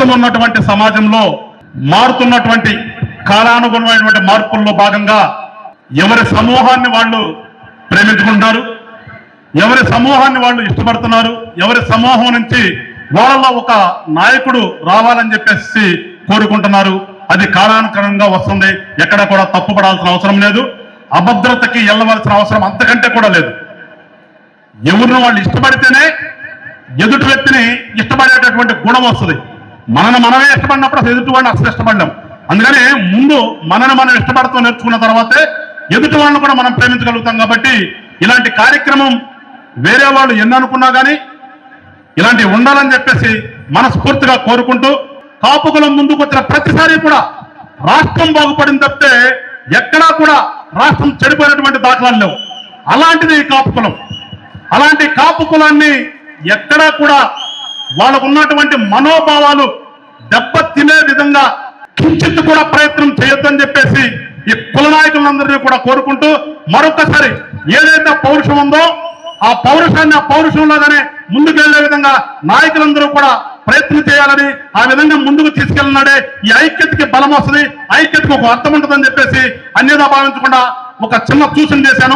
ప్రస్తుతం ఉన్నటువంటి సమాజంలో మారుతున్నటువంటి కాలానుగుణమైనటువంటి మార్పుల్లో భాగంగా ఎవరి సమూహాన్ని వాళ్ళు ప్రేమించుకుంటారు? ఎవరి సమూహాన్ని వాళ్ళు ఇష్టపడుతున్నారు? ఎవరి సమూహం నుంచి వాళ్ళలో ఒక నాయకుడు రావాలని చెప్పేసి కోరుకుంటున్నారు. అది కాలానుకరంగా వస్తుంది. ఎక్కడ కూడా తప్పుపడాల్సిన అవసరం లేదు. అభద్రతకి వెళ్ళవలసిన అవసరం అంతకంటే కూడా లేదు. ఎవరిని వాళ్ళు ఇష్టపడితేనే ఎదుటి వ్యక్తిని ఇష్టపడేటటువంటి గుణం వస్తుంది. మనను మనమే ఇష్టపడినప్పుడు అసలు ఎదుటివాడిని అసలు ఇష్టపడలేం. అందుకని ముందు మనను మనం ఇష్టపడతాం నేర్చుకున్న తర్వాతే ఎదుటి వాళ్ళని కూడా మనం ప్రేమించగలుగుతాం కాబట్టి ఇలాంటి కార్యక్రమం వేరే వాళ్ళు ఎన్ని అనుకున్నా కానీ ఇలాంటివి ఉండాలని చెప్పేసి మనస్ఫూర్తిగా కోరుకుంటూ కాపుకులం ముందుకు వచ్చిన ప్రతిసారి కూడా రాష్ట్రం బాగుపడింది తప్పితే ఎక్కడా కూడా రాష్ట్రం చెడిపోయినటువంటి దాఖలాలు లేవు. అలాంటిది కాపుకులం అలాంటి కాపు కులాన్ని ఎక్కడా కూడా వాళ్ళకు ఉన్నటువంటి మనోభావాలు దెబ్బ తినే విధంగా కించిత్ కూడా ప్రయత్నం చేయొద్దని చెప్పేసి ఈ కుల నాయకులందరినీ కూడా కోరుకుంటూ మరొకసారి ఏదైతే పౌరుషం ఉందో ఆ పౌరుషాన్ని ఆ పౌరుషంలోగానే ముందుకు వెళ్ళే విధంగా నాయకులందరూ కూడా ప్రయత్నం చేయాలని ఆ విధంగా ముందుకు తీసుకెళ్ళినాడే ఈ ఐక్యతకి బలం వస్తుంది ఐక్యతకు ఒక అర్థం ఉంటుందని చెప్పేసి అన్యదా భావించకుండా ఒక చిన్న సూచన చేశాను.